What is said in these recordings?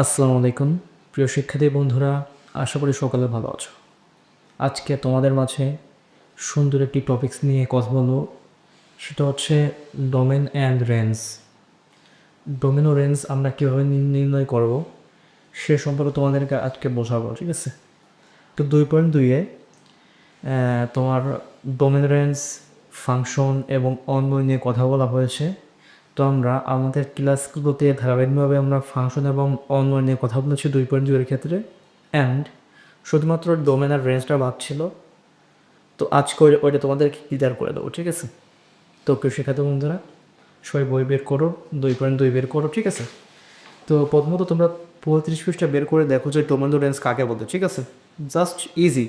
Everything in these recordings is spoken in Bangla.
আসসালামু আলাইকুম। প্রিয় শিক্ষার্থী বন্ধুরা, আশা করি সকালে ভালো আছো। আজকে তোমাদের মাঝে সুন্দর একটি টপিকস নিয়ে কথা বলব। সেটা হচ্ছে ডোমেন অ্যান্ড রেঞ্জ ডোমেন ও রেঞ্জ আমরা কীভাবে নির্ণয় করব, সে সম্পর্কে তোমাদেরকে আজকে বোঝাবো, ঠিক আছে? তো দুই পয়েন্ট দুইয়ে তোমার ডোমেন রেঞ্জ ফাংশন এবং অন্বয় নিয়ে কথা বলা হয়েছে। তো আমরা আমাদের ক্লাসগুলোতে ধারাবাহিকভাবে আমরা ফাংশন এবং অন্বয় নিয়ে কথা বলেছি দুই পয়েন্ট দুইয়ের ক্ষেত্রে। অ্যান্ড শুধুমাত্র ডোমেন আর রেঞ্জটা বাদ ছিল। তো আজকে ওই- ওইটা তোমাদেরকে ক্লিয়ার করে দেবো, ঠিক আছে? তো কেউ শেখাতে বন্ধুরা, সবাই বই বের করো, দুই পয়েন্ট দুই বের করো, ঠিক আছে? তো প্রথমত তোমরা পঁয়ত্রিশ পৃষ্ঠা বের করে দেখো যে টোমেটো রেঞ্জ কাকে বলতে ঠিক আছে? জাস্ট ইজি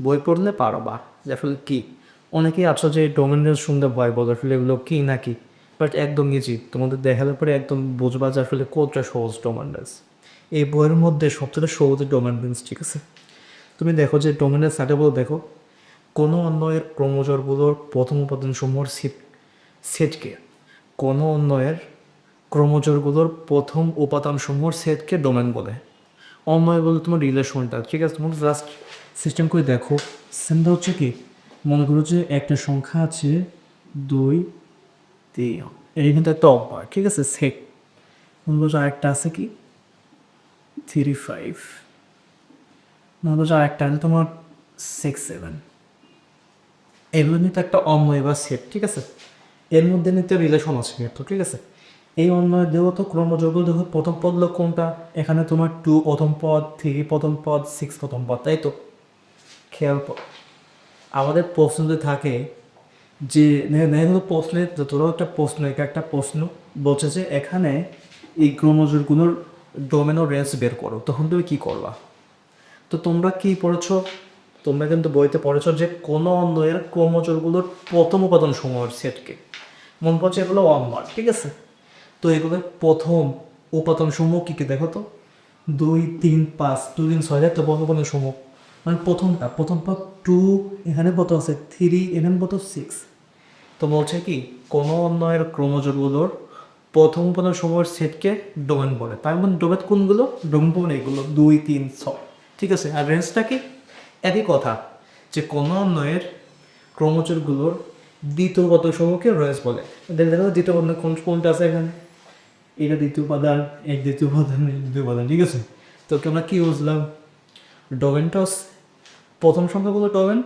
বই পড়লে পারো বা আসলে কী? অনেকেই আছো যে ডোমেন রেঞ্জ শুনতে ভয় বলো আসলে এগুলো কী না কি? বাট একদম ইজি তোমাদের দেখালে পরে একদম বুঝবা যে আসলে কতটা সহজ ডোমেন এই বইয়ের মধ্যে সবথেকে সহজ ডোমেন রেঞ্জ ঠিক আছে? তুমি দেখো যে ডোমেন রেঞ্জ সার্টেবল দেখো। কোনো অন্যয়ের ক্রমজোরগুলোর প্রথম উপাদান সমূহের সেট সেটকে কোনো অন্যয়ের ক্রমজোরগুলোর প্রথম উপাদান সমূহের সেটকে ডোমেন বলে? অন্যয় বলে তোমার রিলেশনটা ঠিক আছে? তোমার জাস্ট সিস্টেম করে দেখো। সিস্টেমটা হচ্ছে কি? মনে করো যে একটা সংখ্যা আছে দুই তিন এই কিন্তু একটা অব্যয় ঠিক আছে সেট মনে করো যে আরেকটা আছে কি? থ্রি ফাইভ মনে করো যে আরেকটা আছে তোমার সিক্স সেভেন এগুলো নিতে একটা অন্যয় বা সেট ঠিক আছে? এর মধ্যে নিতে রিলেশন আছে তো ঠিক আছে? এই অন্যয় দেহ তো ক্রমযোগ দেখো, প্রথম পদ হলো কোনটা? এখানে তোমার টু প্রথম পদ থ্রি প্রথম পদ সিক্স প্রথম পদ, তাই তো? খেয়াল কর আমাদের প্রশ্নতে থাকে যে নেহরু প্রশ্নে তোরা একটা প্রশ্ন এটা একটা প্রশ্ন বলছে যে এখানে এই ক্রমজোরগুলোর ডোমেনো রেঞ্জ বের করো, তখন তুমি কী করবা? তো তোমরা কি পড়েছো? তোমরা কিন্তু বইতে পড়েছ যে কোনো অন্যয়ের ক্রমজোরগুলোর প্রথম উপাদান সমূহের সেটকে। মনে পড়ছে এগুলো অন্যয় ঠিক আছে? তো এগুলোর প্রথম উপাদান সমূহ কী কী দেখো তো? দুই, তিন, পাঁচ, দুই, তিন, ছয় তো উপাদান সমূহ। মানে প্রথমটা প্রথম পদ টু এখানে কত আছে? থ্রি এখানে কত? সিক্স তো বলছে কি, কোনো অন্যয়ের ক্রমজোরগুলোর প্রথম উপাদান সময়ের সেটকে ডোমেন বলে। তার মানে ডোমেন কোনগুলো? ডোমেন বলে এগুলো? দুই, তিন ছয় ঠিক আছে, আর রেঞ্জটা কি? একই কথা, যে কোনো অন্যয়ের ক্রমজোরগুলোর দ্বিতীয় উপাদান সমূহকে রেঞ্জ বলে। দেখো দ্বিতীয় উপাদান কোন, কোনটা আছে এখানে? এটা দ্বিতীয় উপাদান, এক দ্বিতীয় উপাদান, এক দ্বিতীয় উপাদান, ঠিক আছে? তো আমরা কী বুঝলাম? ডোমেনটস প্রথম সংখ্যাগুলো ডোমেন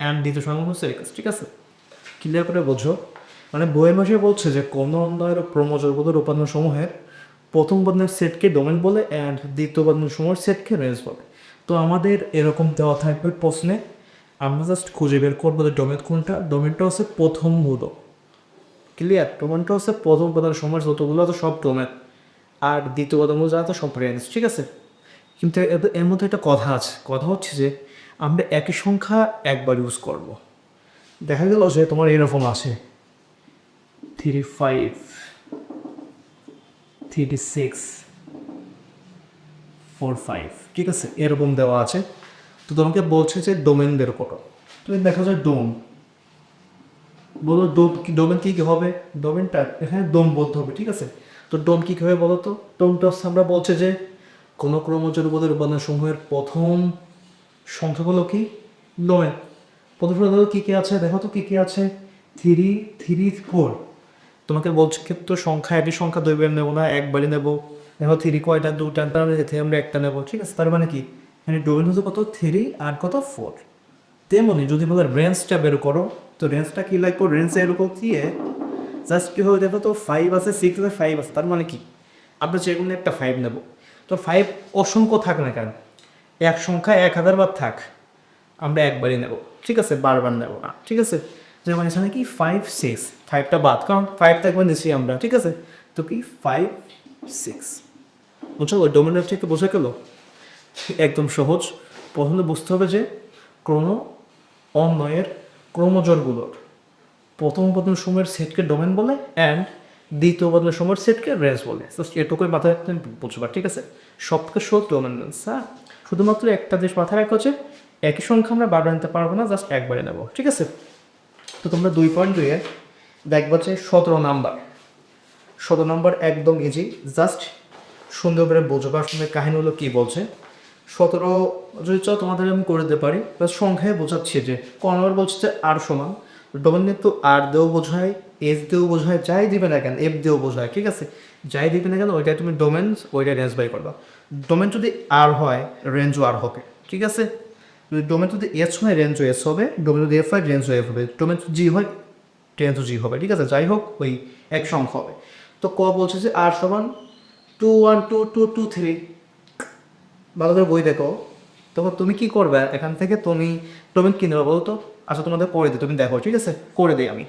অ্যান্ড দ্বিতীয় সংখ্যা হচ্ছে এক্স ঠিক আছে? ক্লিয়ার করে বোঝো। মানে বইয়ের মাসে বলছে যে কোনো অন্যয়ের ক্রমজোরগুলোর উপাদান সমূহের প্রথম উপাদানের সেটকে ডোমেন বলে অ্যান্ড দ্বিতীয় উপাদান সমূহের সেটকে রেঞ্জ বলে। তো আমাদের এরকম দেওয়া থাকবে প্রশ্নে। আমরা জাস্ট খুঁজে বের করব যে ডোমেন কোনটা। ডোমেনটা হচ্ছে প্রথমগুলো ক্লিয়ার ডোমেনটা হচ্ছে প্রথম উপাদান সমূহের যতগুলো তো সব ডোমেন আর দ্বিতীয় উপাদানগুলো যা তো সব রেঞ্জ ঠিক আছে? কিন্তু এর মধ্যে একটা কথা আছে। কথা হচ্ছে যে আমরা একই সংখ্যা একবার ইউজ করব। দেখা গেল যে তোমার এরকম আছে। Three five three six four five ঠিক আছে? এরকম দেওয়া আছে। তো তোমাকে বলছে যে ডোমেন বের করো। তুমি দেখো যে ডোম বলো ডোম ডোমেন কী কী হবে? ডোমেনটা এখানে ডোম বলতে হবে, ঠিক আছে? তো ডোম কী কী হবে বলো তো? ডোমটা হচ্ছে আমরা বলছে যে কোনো ক্রমজোর বোধের উপাদান সমূহের প্রথম সংখ্যাগুলো কি? প্রথম সংখ্যাগুলো কী কী আছে? দেখো তো কী কী আছে। থ্রি থ্রি ফোর তোমাকে বলছে কিন্তু সংখ্যা একই সংখ্যা দুইবার নেব না একবারই নেব। দেখো থ্রি কয়টা? দুটা থেকে আমরা একটা নেব। ঠিক আছে? তার মানে কি? মানে ডোমেন হচ্ছে কত? থ্রি আর কত? ফোর তেমনি যদি বলো রেঞ্জটা বের করো, তো রেঞ্জটা কী লাগবে? রেঞ্জ এরকম দিয়ে জাস্ট কী হবে দেখো তো? ফাইভ আছে সিক্স আছে ফাইভ আছে। তার মানে কি? আমরা যে কোনো একটা ফাইভ নেব। তো ফাইভ অসংখ্য থাক না কেন? এক সংখ্যা এক হাজার বার থাক, আমরা একবারই নেব। ঠিক আছে, বারবার নেব না। ঠিক আছে? যেমন এখানে কি ফাইভ সিক্স ফাইভটা বাদ, কারণ ফাইভটা একবার নিচ্ছি আমরা। ঠিক আছে? তো কি ফাইভ সিক্স বুঝছ? ওই ডোমিনার থেকে বোঝা গেলো একদম সহজ। প্রথমে বুঝতে হবে যে ক্রম অন্বয়ের ক্রমজোরগুলোর প্রথম প্রথম সময়ের সেটকে ডোমেন বলে অ্যান্ড দ্বিতীয় উপাদান সময়ের সেটকে রেঞ্জ বলে। এটুকুই মাথায় রাখতে বুঝবা ঠিক আছে? সবকে শো ডোমেন রেঞ্জ হ্যাঁ? শুধুমাত্র একটা জিনিস মাথায় রাখা হচ্ছে একই সংখ্যা আমরা বারবার নিতে পারব না জাস্ট একবারে নেব, ঠিক আছে? তো তোমরা দুই পয়েন্ট দুইয়ে দেখবা যে সতেরো নাম্বার সতেরো নাম্বার একদম ইজি জাস্ট সুন্দর করে বোঝো বা সুন্দর কাহিনীগুলো কী বলছে। সতেরো যদি চাও তোমাদের আমি করে দিতে পারি সংখ্যায় বোঝাচ্ছি যে ক নম্বর বলছে যে আর সমান। ডোমেন তো আর দেও বোঝায়, এস দিয়েও বোঝায়, যাই দিবে না কেন, এফ দিয়েও বোঝায়, ঠিক আছে? যাই দিবে না কেন, ওইটাই তুমি ডোমেন, ওইটাই রেঞ্জ বাই করবা। ডোমেন যদি আর হয় রেঞ্জও আর হবে, ঠিক আছে? যদি ডোমেন যদি এস হয় রেঞ্জও এস হবে, ডোমেন যদি এফ হয় রেঞ্জও এফ হবে, ডোমেন জি হয় রেঞ্জও জি হবে, ঠিক আছে? যাই হোক, ওই এক সংখ্যা হবে। তো ক বলছে যে আর সমান two one two two two three ভালো করে বই দেখো। তখন তুমি কি করবে? এখান থেকে তুমি ডোমেন কিনে নেবে, বলো তো। আচ্ছা তোমাদের করে দিই তুমি দেখো, ঠিক আছে? করে দিই আমি।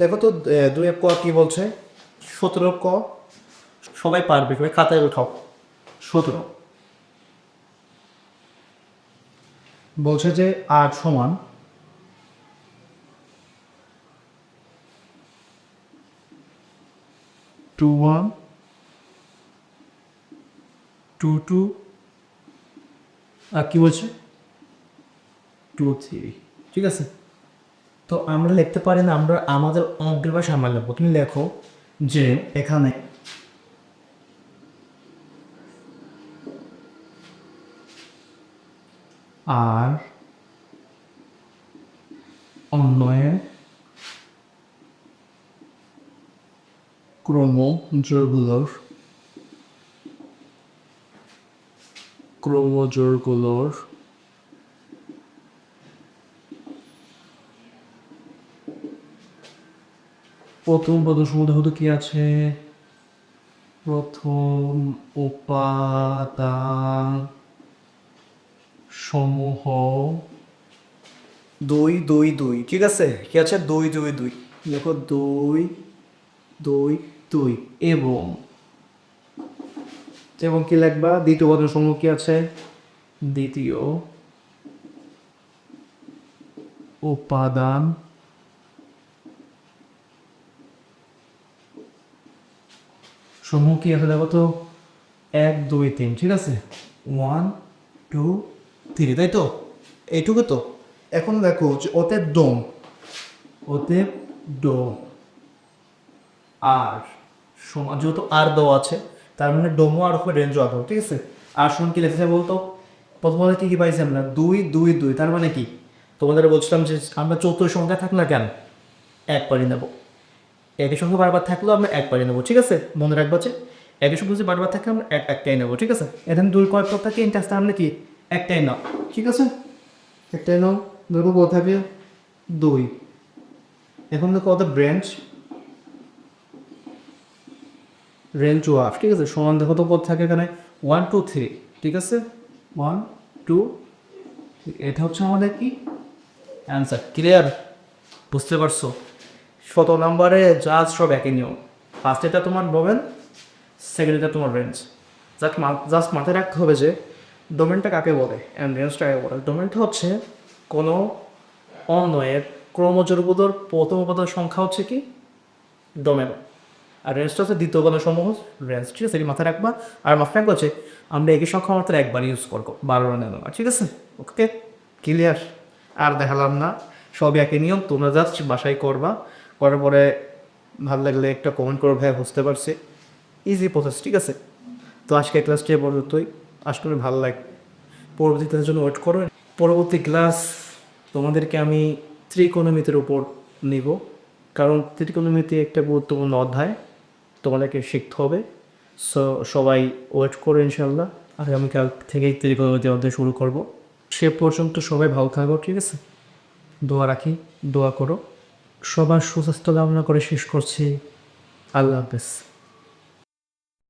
দেখো তো দুই এক ক কী বলছে? সতেরো ক। সবাই পারবে, সবাই খাতায় উঠাও। সতেরো। বলছে যে আট সমান। Two one. Two two. আর কি বলছে? Two three. ঠিক আছে? তো আমরা লিখতে পারি না, আমরা আমাদের অঙ্কের ভাষা আমরা লিখব। তুমি লেখো যে এখানে আর অন্যয়ে ক্রমজোরগুলোর ক্রমজোরগুলোর প্রথম প্রদর্শন হতো কি আছে? প্রথম উপাদান সমূহ দুই দুই দুই। ঠিক আছে? কি আছে? দুই দুই দুই। দেখো, দুই দুই দুই। এবং এবং কি লিখবা? দ্বিতীয় পদের সমূহ কি আছে? দ্বিতীয় উপাদান সমূহ কি আছে দেখো তো, এক, দুই, তিন, ঠিক আছে? ওয়ান টু থ্রি তাই তো? এইটুকু তো? এখন দেখো যে ওতে ডোম ওতে ডোম আর সমান, যেহেতু আর দেওয়া আছে, তার মানে ডোমো আর ওখানে রেঞ্জও আর ঠিক আছে? আর সমান কি লিখেছে বলতো? প্রথমত কি কি পাইছি আমরা? দুই দুই দুই, তার মানে কি? তোমাদের বলছিলাম যে আমরা চতুর্থ সংখ্যা থাক না কেন? এক পারি নেব একই সংখ্যা বারবার থাকলেও আমরা এক পারি নেব, ঠিক আছে? মনে রাখব যে একই সংখ্যা যদি বারবার থাকে আমরা এক একটাই নেব, ঠিক আছে? এখানে দুই কয়েক পদ থাকে ইন্টারেস্ট আমরা কি? একটাই নাও, ঠিক আছে? একটাই নাও ধরো কত থাকে, দুই। এখন দেখো কত ব্রাঞ্চ রেঞ্জ ওয়াফ ঠিক আছে? সমান দেখো তো কত থাকে এখানে? ওয়ান টু থ্রি ঠিক আছে? ওয়ান টু এটা হচ্ছে আমাদের কি? অ্যান্সার ক্লিয়ার বুঝতে পারছ? শত নম্বরে জাস্ট সব একই নিয়ম। ফার্স্ট এটা তোমার ডোমেন সেকেন্ড এটা তোমার রেঞ্জ জাস্ট জাস্ট মাথায় রাখতে হবে যে ডোমেনটা কাকে বলে অ্যান্ড রেঞ্জটা কাকে বলে। ডোমেনটা হচ্ছে কোনো অন্বয়ের ক্রমজোরগুলোর প্রথম উপাদান সংখ্যা হচ্ছে কি? ডোমেন আর রেঞ্জটা হচ্ছে দ্বিতীয় উপাদান সমূহ। রেঞ্জ ঠিক আছে এটি মাথায় রাখবা। আর মাথায় রাখবা হচ্ছে আমরা একই সংখ্যা মাত্র একবার ইউজ করব বারো রানের না। ঠিক আছে? ওকে ক্লিয়ার আর দেখালাম না। সব একই নিয়ম। তোমরা জাস্ট বাসায় করবা। করার পরে ভালো লাগলে একটা কমেন্ট করো ভাই বুঝতে পারছি। ইজি প্রসেস ঠিক আছে? তো আজকে ক্লাসটি এ পর্যন্তই। আশা করি ভালো লাগে পরবর্তী ক্লাসের জন্য ওয়েট করো। পরবর্তী ক্লাস তোমাদেরকে আমি ত্রিকোণমিতির উপর নিব। কারণ ত্রিকোণমিতি একটা গুরুত্বপূর্ণ অধ্যায়। তোমাদেরকে শিখতে হবে। সো সবাই ওয়েট করো ইনশাল্লাহ আগামীকাল থেকেই ত্রিকোণমিতি অধ্যায় শুরু করব। সে পর্যন্ত সবাই ভালো থাকো, ঠিক আছে? দোয়া রাখি, দোয়া করো। সবার সুস্বাস্থ্য কামনা করে শেষ করছি। আল্লাহ হাফেজ।